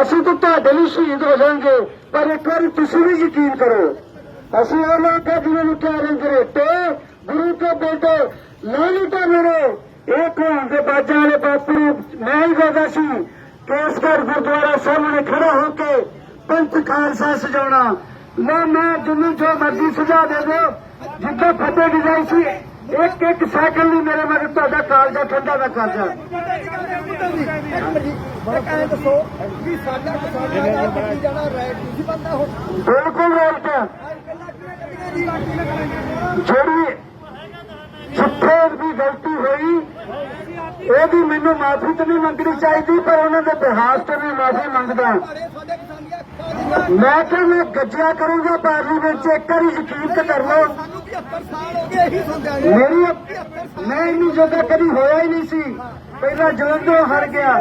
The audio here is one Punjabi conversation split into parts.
ਅਸੀਂ ਤਾਂ ਤੁਹਾਡੇ ਲਈ ਸ਼ਹੀਦ ਹੋ ਜਾਵਾਂਗੇ, ਪਰ ਇੱਕ ਵਾਰੀ ਤੁਸੀਂ ਵੀ ਯਕੀਨ ਕਰੋ। ਅਸੀਂ ਉਹ ਲੋਕ ਜਿਨ੍ਹਾਂ ਨੂੰ ਕਹਿ ਰਹੇ ਗਰੇਟੇ ਗੁਰੂ ਕੇ ਬੇਟੇ ਲਾਲੀ ਤਾਂ ਮੇਰੇ ਇਹ ਕੋਣ ਦੇ ਬਾਜਾਂ ਵਾਲੇ ਬਾਪੂ ਮੈਂ ਹੀ ਕਹਦਾ ਸੀ ਕੇਸਗੜ ਗੁਰਦੁਆਰਾ ਸਾਹਮਣੇ ਖੜਾ ਹੋ ਕੇ ਪੰਥ ਖਾਲਸਾ ਸਜਾਉਣਾ। ਨਾ ਮੈਂ ਜਿੰਨੀ ਜੋ ਮਰਜ਼ੀ ਸੁਝਾ ਦੇ ਦਿਓ, ਜਿੱਦਾਂ ਫਤਿਹ ਦੀ ਜਾਈ ਸੀ, ਇੱਕ ਇੱਕ ਸਾਈਕਲ ਲਈ ਮੇਰੇ ਮਗਰ ਤੁਹਾਡਾ ਕਾਲਜਾ ਠੰਡਾ ਨਾ ਕਰ ਜਾ। ਐਂ ਦੱਸੋ ਵੀ ਸਾਡਾ ਕਿਸਾਨਾਂ ਦਾ ਬੱਤੀ ਜਾਣਾ ਰੈਟ ਨਹੀਂ ਬੰਦਾ ਹੁਣ ਬਿਲਕੁਲ ਰਾਈਟ ਹੈ ਜਿਹੜੀ ਜਿੱਥੇ ਵੀ ਗਲਤੀ ਹੋਈ ਇਹਦੀ ਮੈਨੂੰ ਮਾਫੀ ਤਾਂ ਨਹੀਂ ਮੰਗਣੀ ਚਾਹੀਦੀ ਪਰ ਉਹਨਾਂ ਦੇ ਬਿਹਾਰ ਤੇ ਵੀ ਮਾਫੀ ਮੰਗਦਾ। ਮੈਂ ਕਿ ਮੈਂ ਗੱਜਿਆ ਕਰੂੰਗਾ ਪਾਰਲੀਮੈਂਟ 'ਚ ਇੱਕ ਵਾਰੀ ਯਕੀਨ ਤਾਂ ਕਰ ਲਓ। ਸਾਨੂੰ 75 ਸਾਲ ਹੋ ਗਏ ਇਹੀ ਸੁਣਦੇ ਨੇ। ਮੇਰੀ ਮੈਂ ਇੰਨੀ ਜਗ੍ਹਾ ਕਦੀ ਹੋਇਆ ਹੀ ਨਹੀਂ ਸੀ। ਪਹਿਲਾਂ ਜਲੰਧਰੋਂ ਹਾਰ ਗਿਆ,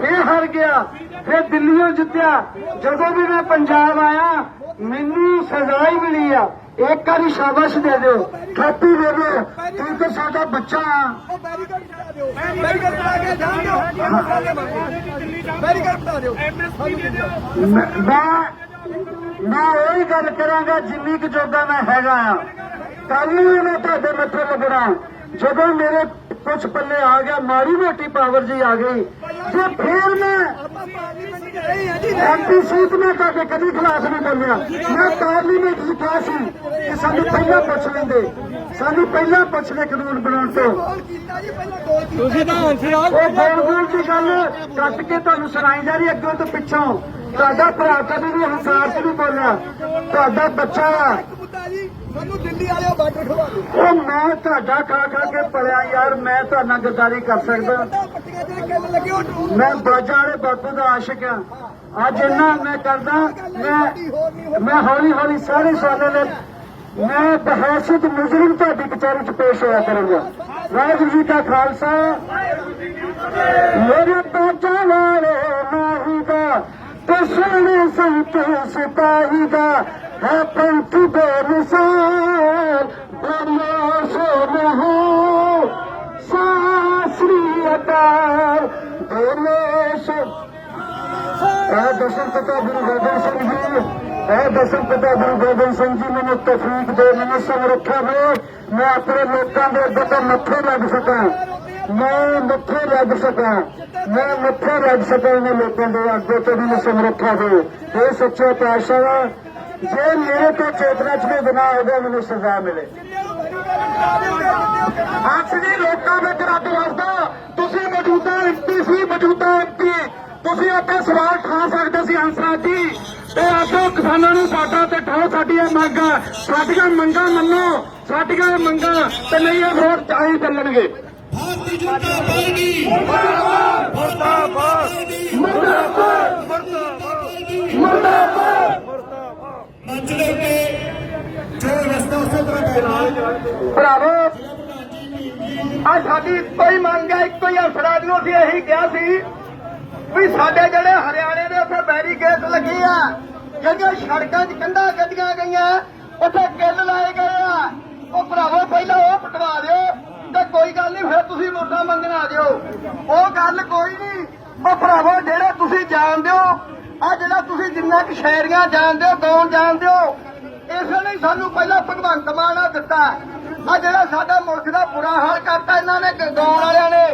ਫਿਰ ਹਾਰ ਗਿਆ, ਫਿਰ ਦਿੱਲੀੋਂ ਜਿੱਤਿਆ। ਜਦੋਂ ਵੀ ਮੈਂ ਪੰਜਾਬ ਆਇਆ, ਮੈਨੂੰ ਸਜ਼ਾ ਹੀ ਮਿਲੀ ਆ। ਇੱਕ ਵਾਰੀ ਸ਼ਾਬਾਸ਼ ਦੇ ਦਿਓ ਖਾਤੀ ਦੇ ਦਿਓ, ਤੂੰ ਤਾਂ ਸਾਡਾ ਬੱਚਾ ਆ। ਬੈਰੀਕੇਡ ਬਣਾ ਦਿਓ ਬੈਰੀਕੇਡ ਬਣਾ ਕੇ ਜਾਣ ਦਿਓ ਬੈਰੀਕੇਡ ਬਣਾ ਦਿਓ ਮੈਂ ਮੈਂ- ਮੈਂ ਉਹੀ ਗੱਲ ਕਰਾਂਗਾ ਜਿੰਨੀ ਕੁ ਜੋਗਾ ਮੈਂ ਹੈਗਾ ਆ। ਕੱਲ ਨੂੰ ਮੈਂ ਤੁਹਾਡੇ ਮੱਥੇ ਲੱਗਣਾ। ਜਦੋਂ ਮੇਰੇ ਕੁਝ ਪੱਲੇ ਆ ਗਿਆ, ਮਾੜੀ ਮੋਟੀ ਪਾਵਰ ਜੀ ਆ ਗਈ। ਜੇ ਫੇਰ ਮੈਂ ਆਪਾਂ ਪਾਰਲੀਮੈਂਟ ਚ ਐਮਪੀ ਸੀਟ ਮੈਂ ਤੁਹਾਡੇ ਕਦੀ ਖਿਲਾਫ ਨਹੀਂ ਬੋਲਿਆ ਮੈਂ ਪਾਰਲੀਮੈਂਟ ਚ ਕਿਹਾ ਸੀ ਕਿ ਸਾਨੂੰ ਪਹਿਲਾਂ ਪੁੱਛ ਲੈਂਦੇ। ਸਾਨੂੰ ਪਹਿਲਾਂ ਪੁੱਛਦੇ ਕਾਨੂੰਨ ਬਣਾਉਣ ਤੋਂ। ਗੋਲ ਕੀਤਾ ਜੀ ਪਹਿਲਾਂ ਗੋਲ ਕੀਤਾ ਤੁਸੀਂ ਤਾਂ ਹੰਸੀ ਉਹ ਗੋਲ ਗੋਲ ਦੀ ਗੱਲ ਕੱਟ ਕੇ ਤੁਹਾਨੂੰ ਸੁਣਾਈ ਜਾ ਰਹੀ ਅੱਗੋਂ ਤੋਂ ਪਿੱਛੋਂ। ਤੁਹਾਡਾ ਭਰਾ ਕਦੇ ਵੀ ਹੰਸਾਰ ਚ ਨਹੀਂ ਬੋਲਿਆ। ਤੁਹਾਡਾ ਬੱਚਾ ਆ। ਇੱਕ ਮੁੱਦਾ ਜੀ ਸਾਨੂੰ ਦਿੱਲੀ ਵਾਲਿਓ ਬਾਰਡਰ ਖਵਾ ਦਿਓ। ਉਹ ਮੈਂ ਤੁਹਾਡਾ ਖਾ ਖਾ ਕੇ ਪਲਿਆ ਯਾਰ ਮੈਂ ਤੁਹਾਡਾ ਗੱਦਾਰੀ ਕਰ ਸਕਦਾ। ਮੈਂ ਬਾਜਾਂ ਵਾਲੇ ਬਾਪੂ ਦਾ ਆਸ਼ਿਕ ਆ। ਅੱਜ ਇੰਨਾ ਮੈਂ ਕਰਦਾ ਮੈਂ ਮੈਂ ਹੌਲੀ ਹੌਲੀ ਸਾਰੇ ਸਾਲਾਂ ਦੇ ਮੈਂ ਬਹਿਸ਼ਤ ਮੁਜਰਮ ਤੁਹਾਡੀ ਕਚਹਿਰੀ ਚ ਪੇਸ਼ ਹੋਇਆ ਕਰਾਂਗਾ ਵਾਹਿਗੁਰੂ ਜੀ ਕਾ ਖਾਲਸਾ ਮੇਰੇ ਬਾਜਾਂ ਵਾਲੇ ਮਾਹੀ ਦਾ ਤੇ ਸੋਹਣੇ ਸੰਤ ਸਿਪਾਹੀ ਦਾ ਹੈ ਪੰਥ ਬੇਮਿਸਾਲ ਬੜਿਆ ਸੋਨੇ ਹੋ ਸਾਸਰੀ ਅਕਾਲ ਦੇਸ਼ ਇਹ ਦਸਮ ਪਿਤਾ ਗੁਰੂ ਗੋਬਿੰਦ ਸਿੰਘ ਜੀ ਇਹ ਦਸਮ ਪਿਤਾ ਗੁਰੂ ਗੋਬਿੰਦ ਸਿੰਘ ਜੀ, ਮੈਨੂੰ ਤਫਰੀਕ ਦੇ, ਮੈਨੂੰ ਸਮਰੱਖਿਆ ਦੇ ਮੈਂ ਆਪਣੇ ਲੋਕਾਂ ਦੇ ਅੱਗੇ ਤੇ ਮੱਥੇ ਲੱਗ ਸਕਾਂ। ਮੈਂ ਮੱਥੇ ਲੱਗ ਸਕਾਂ। ਮੈਂ ਮੱਥੇ ਲੱਗ ਸਕਾਂ ਇਹਨਾਂ ਲੋਕਾਂ ਦੇ ਅੱਗੇ ਤੇ ਮੈਨੂੰ ਸਮਰੱਥਾ ਦੇ ਇਹ ਸੱਚੇ ਪਾਤਸ਼ਾਹ ਜੇ ਮੇਰੇ ਤੋਂ ਚੇਤਨਾ ਚ ਵੀ ਗੁਨਾਹ ਹੋ ਗਿਆ, ਮੈਨੂੰ ਸਜ਼ਾ ਮਿਲੇ। ਅਸਲੀ ਲੋਕਾਂ ਵਿੱਚ ਰੱਬ ਵਸਦਾ। ਤੁਸੀਂ ਮੌਜੂਦਾ ਐਮਪੀ ਸੀ, ਮੌਜੂਦਾ ਐਮਪੀ ਤੁਸੀਂ ਅੱਗੇ ਸਵਾਲ ਠਾ ਸਕਦੇ ਸੀ ਹੰਸਰਾਜ ਜੀ। ਤੇ ਆਖੋ, ਕਿਸਾਨਾਂ ਨੂੰ ਸਾਡਾ ਤੇ ਠਾਓ ਸਾਡੀਆਂ ਮੰਗਾਂ। ਸਾਡੀਆਂ ਮੰਗਾਂ ਮੰਨੋ, ਸਾਡੀਆਂ ਮੰਗਾਂ ਤੇ ਨਹੀਂ ਇਹ ਵੋਟ ਚਾਹੀ ਚੱਲਣਗੇ। ਭਾਰਤੀ ਜਨਤਾ ਪਾਰਟੀ ਮੁਰਦਾਬਾਦ ਮੁਰਦਾਬਾਦ ਮੁਰਦਾਬਾਦ ਮੁਰਦਾਬਾਦ ਮੁਰਦਾਬਾਦ ਦੇ ਉੱਤੇ ਜੋ ਰਸਤਾ ਉਸੇ ਤਰ੍ਹਾਂ ਭਰਾਵੋ ਆ ਸਾਡੀ ਕੋਈ ਮੰਗ ਹੈ, ਇੱਕੋ ਹੀ ਹੰਸਰਾਜ ਨੂੰ ਅਸੀਂ ਇਹੀ ਕਿਹਾ ਸੀ। ਵੀ ਸਾਡੇ ਜਿਹੜੇ ਹਰਿਆਣੇ ਦੇ ਉੱਥੇ ਬੈਰੀਕੇਡ ਲੱਗੇ ਆ, ਜਿਹੜੀਆਂ ਸੜਕਾਂ 'ਚ ਕੰਧਾਂ ਕੱਢੀਆਂ ਗਈਆਂ, ਉੱਥੇ ਕਿੱਲ ਲਾਏ ਗਏ ਆ। ਉਹ ਭਰਾਵੋ, ਪਹਿਲਾਂ ਉਹ ਪਟਵਾ ਦਿਓ ਤੇ ਕੋਈ ਗੱਲ ਨਹੀਂ, ਫਿਰ ਤੁਸੀਂ ਵੋਟਾਂ ਮੰਗਣ ਆ ਜਿਓ ਉਹ ਗੱਲ ਕੋਈ ਨਹੀਂ। ਉਹ ਭਰਾਵੋ, ਜਿਹੜੇ ਤੁਸੀਂ ਜਾਣਦੇ ਹੋ ਆ ਜਿਹੜਾ ਤੁਸੀਂ ਜਿੰਨਾ ਕਿ ਸ਼ਹਿਰੀਆਂ ਜਾਣਦੇ ਹੋ ਗਾਉਂ ਜਾਣਦੇ ਹੋ, ਇਸ ਲਈ ਸਾਨੂੰ ਪਹਿਲਾਂ ਭਗਵੰਤ ਮਾਨ ਆ ਦਿੱਤਾ। ਆ ਜਿਹੜਾ ਸਾਡਾ ਮੁਲਕ ਦਾ ਬੁਰਾ ਹਾਲ ਕਰਤਾ ਇਹਨਾਂ ਨੇ ਗ- ਗਾਉਣ ਵਾਲਿਆਂ ਨੇ।